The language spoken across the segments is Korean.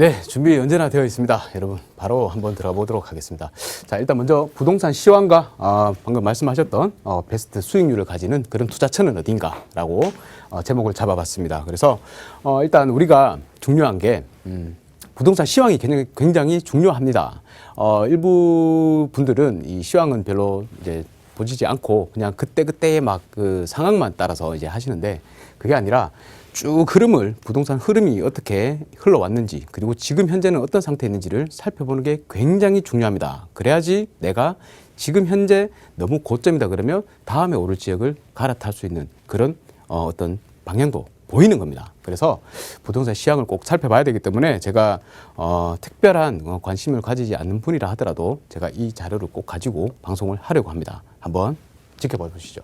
네, 준비 언제나 되어 있습니다. 여러분, 바로 한번 들어가 보도록 하겠습니다. 자, 일단 먼저 부동산 시황과 아, 방금 말씀하셨던 어, 베스트 수익률을 가지는 그런 투자처는 어딘가라고 어, 제목을 잡아봤습니다. 그래서 어, 일단 우리가 중요한 게 음, 부동산 시황이 굉장히, 굉장히 중요합니다. 어, 일부 분들은 이 시황은 별로 이제 보지지 않고 그냥 그때그때의 막 그 상황만 따라서 이제 하시는데 그게 아니라 쭉 흐름을 부동산 흐름이 어떻게 흘러왔는지 그리고 지금 현재는 어떤 상태에 있는지를 살펴보는 게 굉장히 중요합니다. 그래야지 내가 지금 현재 너무 고점이다 그러면 다음에 오를 지역을 갈아탈 수 있는 그런 어, 어떤 방향도 보이는 겁니다. 그래서 부동산 시황을 꼭 살펴봐야 되기 때문에 제가 어, 특별한 어, 관심을 가지지 않는 분이라 하더라도 제가 이 자료를 꼭 가지고 방송을 하려고 합니다. 한번 지켜봐 보시죠.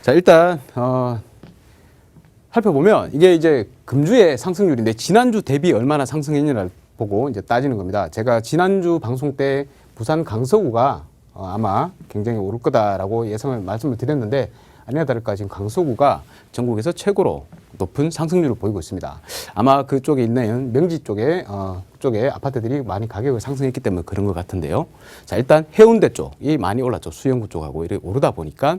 자 일단 어, 살펴보면 이게 이제 금주의 상승률인데 지난주 대비 얼마나 상승했냐를 보고 이제 따지는 겁니다. 제가 지난주 방송 때 부산 강서구가 어, 아마 굉장히 오를 거다라고 예상을 말씀을 드렸는데 아니나 다를까 지금 강서구가 전국에서 최고로 높은 상승률을 보이고 있습니다. 아마 그쪽에 있는 명지 쪽에 어, 쪽에 아파트들이 많이 가격을 상승했기 때문에 그런 것 같은데요. 자 일단 해운대 쪽이 많이 올랐죠. 수영구 쪽하고 이렇게 오르다 보니까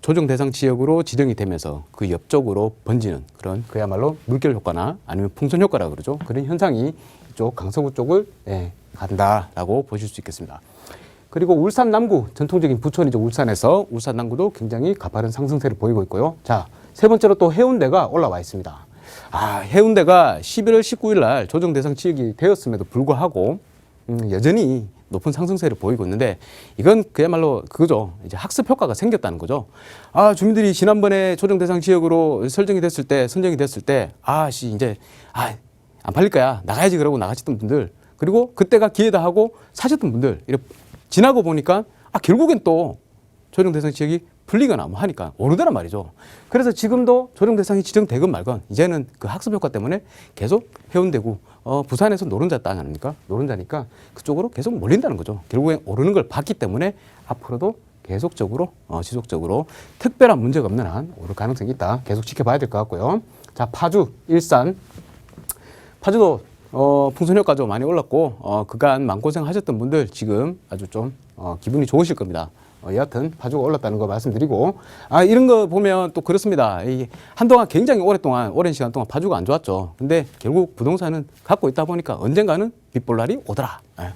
조정 대상 지역으로 지정이 되면서 그 옆쪽으로 번지는 그런 그야말로 물결 효과나 아니면 풍선 효과라 그러죠. 그런 현상이 이쪽 강서구 쪽을 예, 간다라고 보실 수 있겠습니다. 그리고 울산 남구 전통적인 부촌이죠 울산에서 울산 남구도 굉장히 가파른 상승세를 보이고 있고요. 자 세 번째로 또 해운대가 올라와 있습니다. 아 해운대가 11월 19일 날 조정 대상 지역이 되었음에도 불구하고 음, 여전히 높은 상승세를 보이고 있는데 이건 그야말로 그거죠. 이제 학습 효과가 생겼다는 거죠. 아, 주민들이 지난번에 조정 대상 지역으로 설정이 됐을 때, 선정이 됐을 때, 아, 씨, 이제, 아, 안 팔릴 거야. 나가야지 그러고 나가셨던 분들. 그리고 그때가 기회다 하고 사셨던 분들. 이렇게 지나고 보니까 아, 결국엔 또 조정 대상 지역이 풀리거나 뭐 하니까 오르더란 말이죠. 그래서 지금도 조정 대상이 지정되건 말건 이제는 그 학습 효과 때문에 계속 해운대구 어, 부산에서 노른자 땅 아닙니까? 노른자니까 그쪽으로 계속 몰린다는 거죠. 결국엔 오르는 걸 봤기 때문에 앞으로도 계속적으로 어, 지속적으로 특별한 문제가 없는 한 오를 가능성이 있다. 계속 지켜봐야 될 것 같고요. 자 파주, 일산 파주도 어, 풍선 효과도 많이 올랐고 어, 그간 마음고생 하셨던 분들 지금 아주 좀 어, 기분이 좋으실 겁니다. 어, 여하튼 파주가 올랐다는 거 말씀드리고 아 이런 거 보면 또 그렇습니다. 이 한동안 굉장히 오랫동안 오랜 시간 동안 파주가 안 좋았죠. 근데 결국 부동산은 갖고 있다 보니까 언젠가는 빗볼 날이 오더라. 예.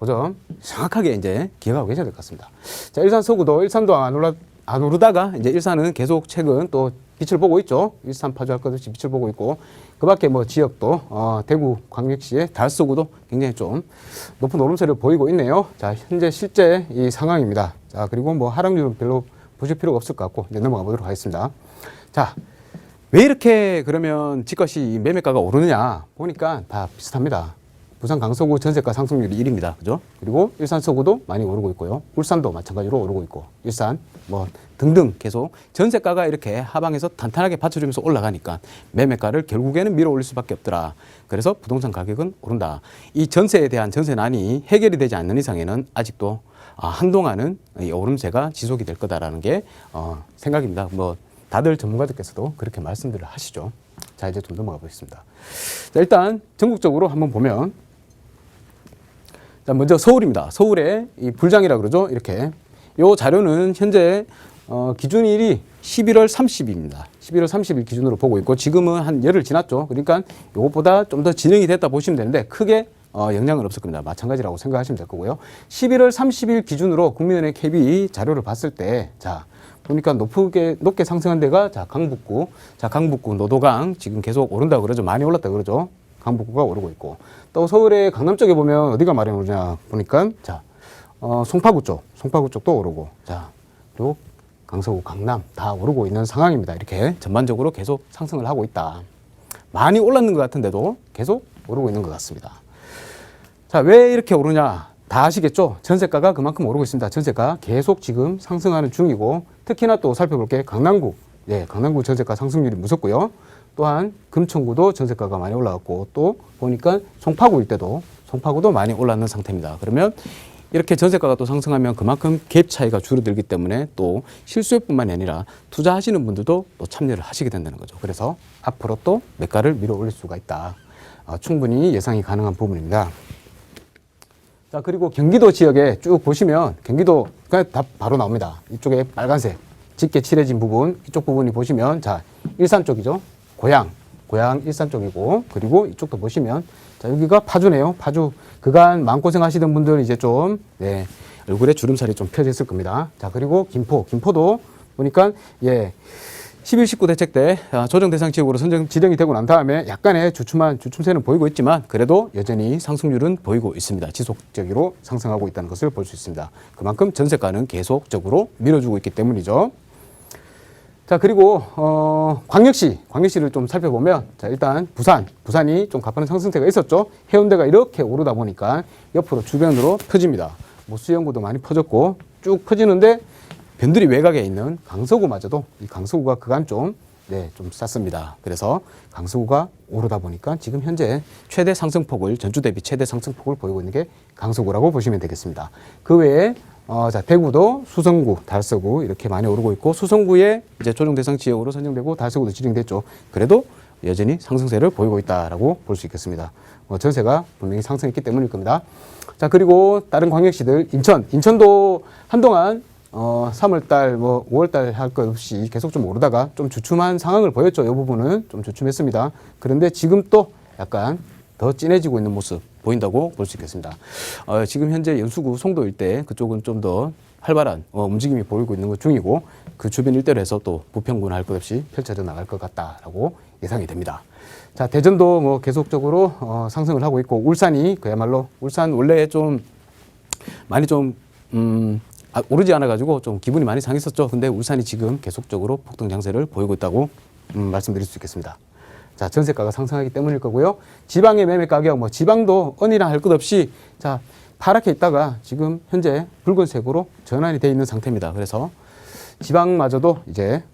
그점 정확하게 이제 기억하고 계셔야 될 것 같습니다. 자 일산 서구도 일산도 안 올라 안 오르다가 이제 일산은 계속 최근 또 빛을 보고 있죠. 일산 파주 할 것 없이 빛을 보고 있고 그 밖에 뭐 지역도 어, 대구 광역시의 달서구도 굉장히 좀 높은 오름세를 보이고 있네요. 자 현재 실제 이 상황입니다. 자 그리고 뭐 하락률은 별로 보실 필요가 없을 것 같고 이제 넘어가 보도록 하겠습니다. 자. 왜 이렇게 그러면 집값이 이 매매가가 오르느냐 보니까 다 비슷합니다. 부산 강서구 전세가 상승률이 1입니다. 그죠? 그리고 일산 서구도 많이 오르고 있고요. 울산도 마찬가지로 오르고 있고 일산 뭐 등등 계속 전세가가 이렇게 하방에서 탄탄하게 받쳐주면서 올라가니까 매매가를 결국에는 밀어 올릴 수밖에 없더라. 그래서 부동산 가격은 오른다. 이 전세에 대한 전세난이 해결이 되지 않는 이상에는 아직도 아, 한동안은 이 오름세가 지속이 될 거다라는 게 어, 생각입니다. 뭐 다들 전문가들께서도 그렇게 말씀들을 하시죠. 자 이제 좀 넘어가 보겠습니다. 자, 일단 전국적으로 한번 보면 자, 먼저 서울입니다. 서울의 이 불장이라 그러죠. 이렇게. 요 자료는 현재 어, 기준일이 11월 30일입니다. 11월 30일 기준으로 보고 있고 지금은 한 열흘 지났죠. 그러니까 요것보다 좀 더 진행이 됐다 보시면 되는데 크게 어, 영향은 없을 겁니다. 마찬가지라고 생각하시면 될 거고요. 11월 30일 기준으로 국민은행 KB 자료를 봤을 때, 자, 보니까 높게, 높게 상승한 데가, 자, 강북구. 자, 강북구, 노도강. 지금 계속 오른다 그러죠. 많이 올랐다 그러죠. 강북구가 오르고 있고. 또 서울의 강남 쪽에 보면 어디가 많이 오르냐 보니까, 자, 어, 송파구 쪽. 송파구 쪽도 오르고. 자, 또 강서구, 강남 다 오르고 있는 상황입니다. 이렇게 전반적으로 계속 상승을 하고 있다. 많이 올랐는 것 같은데도 계속 오르고 있는 것 같습니다. 자, 왜 이렇게 오르냐? 다 아시겠죠? 전세가가 그만큼 오르고 있습니다. 전세가 계속 지금 상승하는 중이고, 특히나 또 살펴볼 게 강남구. 예, 강남구 전세가 상승률이 무섭고요. 또한 금천구도 전세가가 많이 올라갔고, 또 보니까 송파구 일 때도, 송파구도 많이 올랐는 상태입니다. 그러면 이렇게 전세가가 또 상승하면 그만큼 갭 차이가 줄어들기 때문에 또 실수요뿐만이 아니라 투자하시는 분들도 또 참여를 하시게 된다는 거죠. 그래서 앞으로 또 매가를 밀어 올릴 수가 있다. 어, 충분히 예상이 가능한 부분입니다. 자 그리고 경기도 지역에 쭉 보시면 경기도 그냥 다 바로 나옵니다. 이쪽에 빨간색 짙게 칠해진 부분 이쪽 부분이 보시면 자 일산 쪽이죠. 고향 고향 일산 쪽이고 그리고 이쪽도 보시면 자 여기가 파주네요. 파주 그간 마음고생 하시던 분들 이제 좀 네, 얼굴에 주름살이 좀 펴져 있을 겁니다. 자 그리고 김포 김포도 보니까 예 11, 19 대책 때 아, 조정 대상 지역으로 선정 지정이 되고 난 다음에 약간의 주춤한 주춤세는 보이고 있지만 그래도 여전히 상승률은 보이고 있습니다. 지속적으로 상승하고 있다는 것을 볼 수 있습니다. 그만큼 전세가는 계속적으로 밀어주고 있기 때문이죠. 자 그리고 어, 광역시 광역시를 좀 살펴보면 자 일단 부산 부산이 좀 가파른 상승세가 있었죠 해운대가 이렇게 오르다 보니까 옆으로 주변으로 퍼집니다 뭐 수영구도 많이 퍼졌고 쭉 퍼지는데 변두리 외곽에 있는 강서구마저도 이 강서구가 그간 좀 네, 좀 쌌습니다. 그래서 강서구가 오르다 보니까 지금 현재 최대 상승폭을 전주 대비 최대 상승폭을 보이고 있는 게 강서구라고 보시면 되겠습니다. 그 외에 어, 자, 대구도 수성구, 달서구 이렇게 많이 오르고 있고 수성구에 이제 조정 대상 지역으로 선정되고 달서구도 지정됐죠. 그래도 여전히 상승세를 보이고 있다라고 볼 수 있겠습니다. 어, 전세가 분명히 상승했기 때문일 겁니다. 자, 그리고 다른 광역시들 인천, 인천도 한동안 어, 3월달, 뭐 5월달 할 것 없이 계속 좀 오르다가 좀 주춤한 상황을 보였죠. 이 부분은 좀 주춤했습니다. 그런데 지금 또 약간 더 진해지고 있는 모습 보인다고 볼 수 있겠습니다. 어, 지금 현재 연수구 송도 일대 그쪽은 좀 더 활발한 어, 움직임이 보이고 있는 것 중이고 그 주변 일대로 해서 또 부평구는 할것 없이 펼쳐져 나갈 것 같다라고 예상이 됩니다. 자 대전도 뭐 계속적으로 어, 상승을 하고 있고 울산이 그야말로 울산 원래 좀 많이 좀 음, 아, 오르지 않아 가지고 좀 기분이 많이 상했었죠. 근데 울산이 지금 계속적으로 폭등 장세를 보이고 있다고 음, 말씀드릴 수 있겠습니다. 자, 전세가가 상승하기 때문일 거고요. 지방의 매매 가격, 뭐 지방도 언이랑 할 것 없이 자 파랗게 있다가 지금 현재 붉은색으로 전환이 돼 있는 상태입니다. 그래서 지방마저도 이제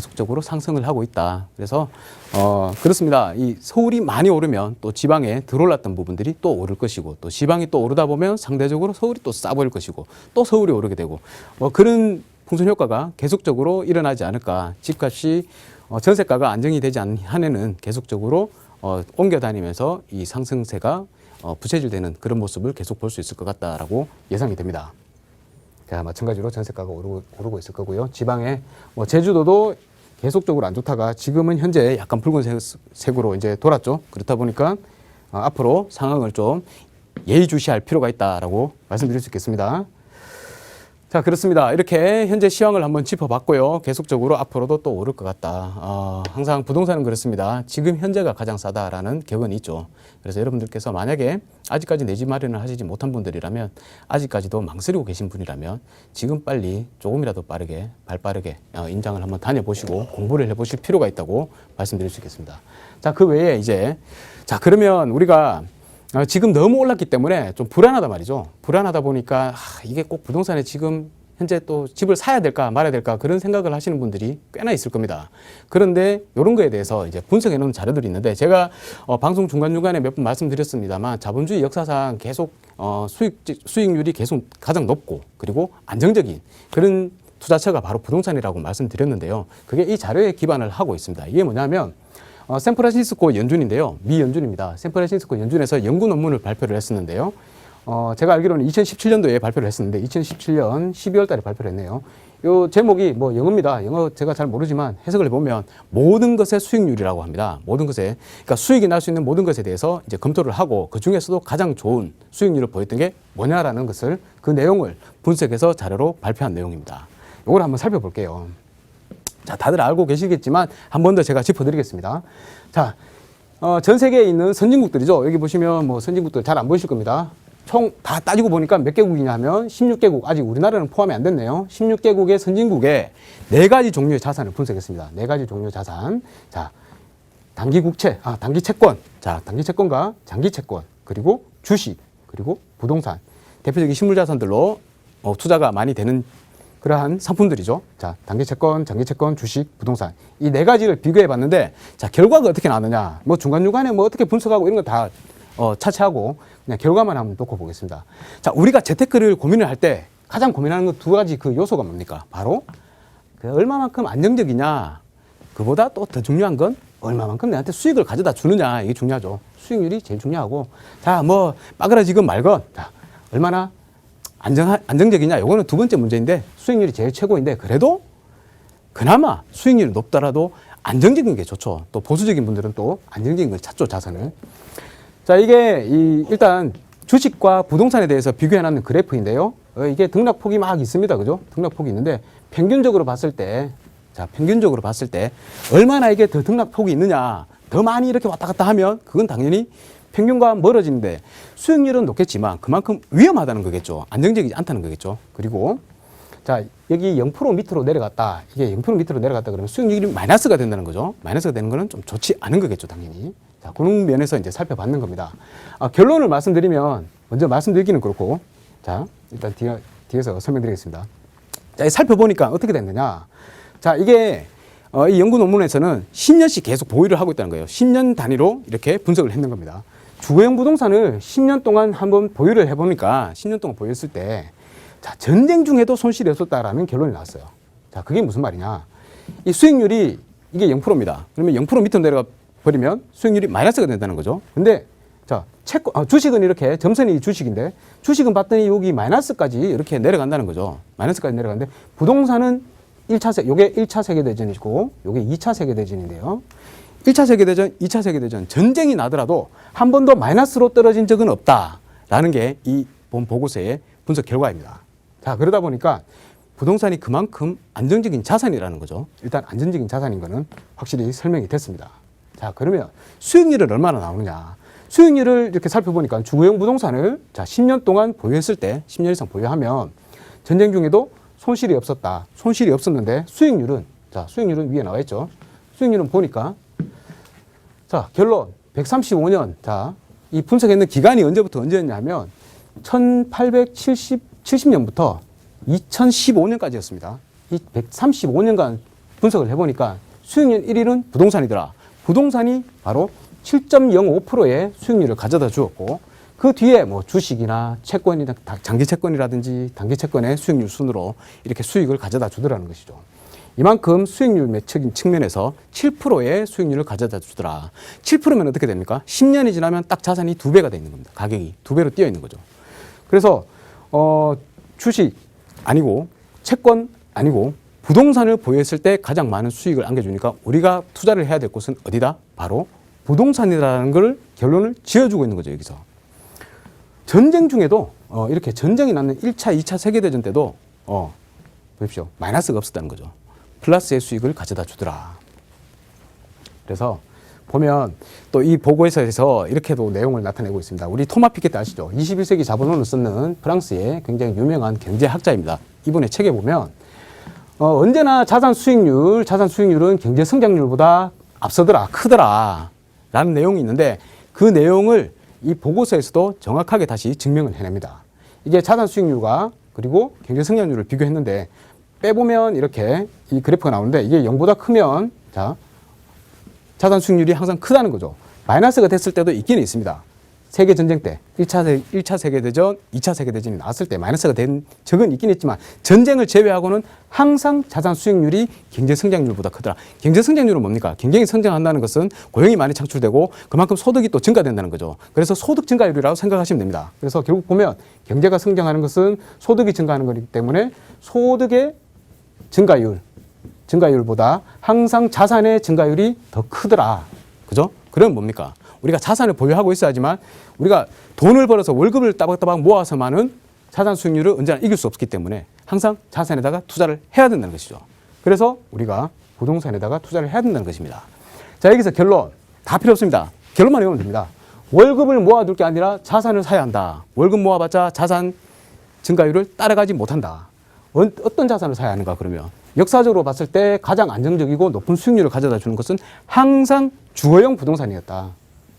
계속적으로 상승을 하고 있다. 그래서 어 그렇습니다. 이 서울이 많이 오르면 또 지방에 들어올랐던 부분들이 또 오를 것이고 또 지방이 또 오르다 보면 상대적으로 서울이 또 싸 보일 것이고 또 서울이 오르게 되고 뭐 그런 풍선 효과가 계속적으로 일어나지 않을까. 집값이 어 전세가가 안정이 되지 않는 한에는 계속적으로 어 옮겨 다니면서 이 상승세가 어 부채질되는 그런 모습을 계속 볼 수 있을 것 같다라고 예상이 됩니다. 자, 마찬가지로 전세가가 오르고, 오르고 있을 거고요. 지방에 뭐 제주도도 계속적으로 안 좋다가 지금은 현재 약간 붉은색으로 이제 돌았죠. 그렇다 보니까 어, 앞으로 상황을 좀 예의주시할 필요가 있다라고 말씀드릴 수 있겠습니다. 자, 그렇습니다. 이렇게 현재 시황을 한번 짚어봤고요. 계속적으로 앞으로도 또 오를 것 같다. 어, 항상 부동산은 그렇습니다. 지금 현재가 가장 싸다라는 격언이 있죠. 그래서 여러분들께서 만약에 아직까지 내 집 마련을 하시지 못한 분들이라면 아직까지도 망설이고 계신 분이라면 지금 빨리 조금이라도 빠르게 발 빠르게 어, 인장을 한번 다녀보시고 공부를 해보실 필요가 있다고 말씀드릴 수 있겠습니다. 자, 그 외에 이제 자, 그러면 우리가 어, 지금 너무 올랐기 때문에 좀 불안하다 말이죠. 불안하다 보니까 하, 이게 꼭 부동산에 지금 현재 또 집을 사야 될까 말아야 될까 그런 생각을 하시는 분들이 꽤나 있을 겁니다. 그런데 이런 거에 대해서 이제 분석해 놓은 자료들이 있는데 제가 어, 방송 중간중간에 몇 번 말씀드렸습니다만 자본주의 역사상 계속 어, 수익, 수익률이 계속 가장 높고 그리고 안정적인 그런 투자처가 바로 부동산이라고 말씀드렸는데요. 그게 이 자료에 기반을 하고 있습니다. 이게 뭐냐면 어, 샌프란시스코 연준인데요. 미 연준입니다. 샌프란시스코 연준에서 연구 논문을 발표를 했었는데요. 어, 제가 알기로는 2017년도에 발표를 했었는데 2017년 12월 달에 발표를 했네요. 요 제목이 뭐 영어입니다. 영어 제가 잘 모르지만 해석을 해보면 모든 것의 수익률이라고 합니다. 모든 것에 그러니까 수익이 날 수 있는 모든 것에 대해서 이제 검토를 하고 그 중에서도 가장 좋은 수익률을 보였던 게 뭐냐라는 것을 그 내용을 분석해서 자료로 발표한 내용입니다. 이걸 한번 살펴볼게요. 자, 다들 알고 계시겠지만 한 번 더 제가 짚어드리겠습니다. 자, 어, 전 세계에 있는 선진국들이죠. 여기 보시면 뭐 선진국들 잘 안 보이실 겁니다. 총 다 따지고 보니까 몇 개국이냐 하면 16개국, 아직 우리나라는 포함이 안 됐네요. 16개국의 선진국에 네 가지 종류의 자산을 분석했습니다. 네 가지 종류의 자산. 자, 단기 국채, 아, 단기 채권. 자, 단기 채권과 장기 채권, 그리고 주식, 그리고 부동산. 대표적인 실물 자산들로 어, 투자가 많이 되는 그러한 상품들이죠. 자, 단기 채권, 장기 채권, 주식, 부동산. 이 네 가지를 비교해 봤는데, 자, 결과가 어떻게 나왔느냐. 뭐 중간중간에 뭐 어떻게 분석하고 이런 거다 어, 차치하고 그냥 결과만 한번 놓고 보겠습니다. 자, 우리가 재테크를 고민을 할 때 가장 고민하는 것두 가지 그 요소가 뭡니까? 바로 그 얼마만큼 안정적이냐. 그보다 또 더 중요한 건 얼마만큼 내한테 수익을 가져다 주느냐 이게 중요하죠. 수익률이 제일 중요하고 자 뭐 빠그라지건 말건 자 얼마나 안정 안정적이냐 요거는 두 번째 문제인데 수익률이 제일 최고인데 그래도 그나마 수익률이 높더라도 안정적인 게 좋죠. 또 보수적인 분들은 또 안정적인 걸 찾죠 자산을. 자 이게 이 일단 주식과 부동산에 대해서 비교해 놨는 그래프인데요. 어, 이게 등락폭이 막 있습니다. 그죠? 등락폭이 있는데 평균적으로 봤을 때 자, 평균적으로 봤을 때 얼마나 이게 더 등락폭이 있느냐. 더 많이 이렇게 왔다 갔다 하면 그건 당연히 평균과 멀어지는데 수익률은 높겠지만 그만큼 위험하다는 거겠죠. 안정적이지 않다는 거겠죠. 그리고 자, 여기 0% 밑으로 내려갔다. 이게 0% 밑으로 내려갔다 그러면 수익률이 마이너스가 된다는 거죠. 마이너스가 되는 거는 좀 좋지 않은 거겠죠, 당연히. 자, 그런 면에서 이제 살펴봤는 겁니다. 아, 결론을 말씀드리면 먼저 말씀드리기는 그렇고 자, 일단 뒤에, 뒤에서 설명드리겠습니다. 자, 이 살펴보니까 어떻게 됐느냐. 자, 이게 어, 이 연구 논문에서는 10년씩 계속 보유를 하고 있다는 거예요. 10년 단위로 이렇게 분석을 했는 겁니다. 주거용 부동산을 10년 동안 한번 보유를 해보니까 10년 동안 보유했을 때 자, 전쟁 중에도 손실이 없었다라는 결론이 나왔어요. 자, 그게 무슨 말이냐. 이 수익률이 이게 0%입니다. 그러면 0% 밑으로 내려가 버리면 수익률이 마이너스가 된다는 거죠. 근데 자, 채권, 아, 주식은 이렇게 점선이 주식인데 주식은 봤더니 여기 마이너스까지 이렇게 내려간다는 거죠. 마이너스까지 내려가는데 부동산은 1차 세, 요게 1차 세계대전이고 요게 2차 세계대전인데요. 1차 세계대전, 2차 세계대전 전쟁이 나더라도 한 번도 마이너스로 떨어진 적은 없다라는 게 이 본 보고서의 분석 결과입니다. 자, 그러다 보니까 부동산이 그만큼 안정적인 자산이라는 거죠. 일단 안정적인 자산인 거는 확실히 설명이 됐습니다. 자, 그러면 수익률은 얼마나 나오느냐? 수익률을 이렇게 살펴보니까 주거용 부동산을 자, 10년 동안 보유했을 때 10년 이상 보유하면 전쟁 중에도 손실이 없었다. 손실이 없었는데 수익률은 자, 수익률은 위에 나와 있죠. 수익률은 보니까 자, 결론 135년. 자, 이 분석했는 기간이 언제부터 언제였냐면 1870 70년부터 2015년까지였습니다. 이 135년간 분석을 해보니까 수익률 1위는 부동산이더라. 부동산이 바로 7.05%의 수익률을 가져다 주었고 그 뒤에 뭐 주식이나 채권이나 다- 장기 채권이라든지 단기 채권의 수익률 순으로 이렇게 수익을 가져다 주더라는 것이죠. 이만큼 수익률 매측인 측면에서 7%의 수익률을 가져다 주더라. 7%면 어떻게 됩니까? 10년이 지나면 딱 자산이 두 배가 돼 있는 겁니다. 가격이 두 배로 뛰어 있는 거죠. 그래서 어, 주식 아니고 채권 아니고 부동산을 보유했을 때 가장 많은 수익을 안겨주니까 우리가 투자를 해야 될 곳은 어디다? 바로 부동산이라는 걸 결론을 지어주고 있는 거죠 여기서. 전쟁 중에도 어, 이렇게 전쟁이 났는 1차, 2차 세계대전 때도 어, 보십시오. 마이너스가 없었다는 거죠. 플러스의 수익을 가져다 주더라. 그래서 보면 또 이 보고에서 이렇게도 내용을 나타내고 있습니다. 우리 토마 피케트 아시죠? 21세기 자본론을 쓰는 프랑스의 굉장히 유명한 경제학자입니다. 이분의 책에 보면 어, 언제나 자산 수익률, 자산 수익률은 경제 성장률보다 앞서더라, 크더라 라는 내용이 있는데 그 내용을 이 보고서에서도 정확하게 다시 증명을 해냅니다. 이게 자산 수익률과 그리고 경제 성장률을 비교했는데 빼보면 이렇게 이 그래프가 나오는데 이게 0보다 크면 자 자산 수익률이 항상 크다는 거죠. 마이너스가 됐을 때도 있기는 있습니다. 세계 전쟁 때 1차, 세, 1차 세계대전, 2차 세계대전이 나왔을 때 마이너스가 된 적은 있긴 있지만 전쟁을 제외하고는 항상 자산 수익률이 경제 성장률보다 크더라. 경제 성장률은 뭡니까? 경쟁이 성장한다는 것은 고용이 많이 창출되고 그만큼 소득이 또 증가된다는 거죠. 그래서 소득 증가율이라고 생각하시면 됩니다. 그래서 결국 보면 경제가 성장하는 것은 소득이 증가하는 거기 때문에 소득의 증가율, 증가율보다 항상 자산의 증가율이 더 크더라. 그죠? 그럼 뭡니까? 우리가 자산을 보유하고 있어야지만 우리가 돈을 벌어서 월급을 따박따박 모아서만은 자산 수익률을 언제나 이길 수 없기 때문에 항상 자산에다가 투자를 해야 된다는 것이죠. 그래서 우리가 부동산에다가 투자를 해야 된다는 것입니다. 자, 여기서 결론. 다 필요 없습니다. 결론만 외우면 됩니다. 월급을 모아둘 게 아니라 자산을 사야 한다. 월급 모아봤자 자산 증가율을 따라가지 못한다. 어- 어떤 자산을 사야 하는가 그러면 역사적으로 봤을 때 가장 안정적이고 높은 수익률을 가져다 주는 것은 항상 주거용 부동산이었다.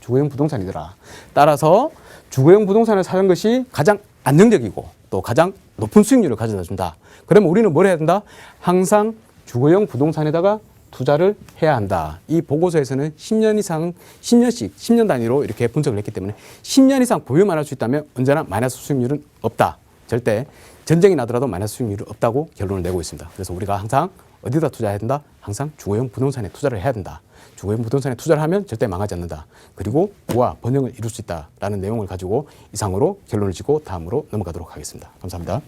주거용 부동산이더라. 따라서 주거용 부동산을 사는 것이 가장 안정적이고 또 가장 높은 수익률을 가져다 준다. 그러면 우리는 뭘 해야 된다? 항상 주거용 부동산에다가 투자를 해야 한다. 이 보고서에서는 10년 이상, 10년씩, 10년 단위로 이렇게 분석을 했기 때문에 10년 이상 보유만 할 수 있다면 언제나 마이너스 수익률은 없다. 절대 전쟁이 나더라도 마이너스 수익률이 없다고 결론을 내고 있습니다. 그래서 우리가 항상 어디다 투자해야 된다? 항상 주거용 부동산에 투자를 해야 된다. 주거용 부동산에 투자를 하면 절대 망하지 않는다. 그리고 부와 번영을 이룰 수 있다라는 내용을 가지고 이상으로 결론을 짓고 다음으로 넘어가도록 하겠습니다. 감사합니다.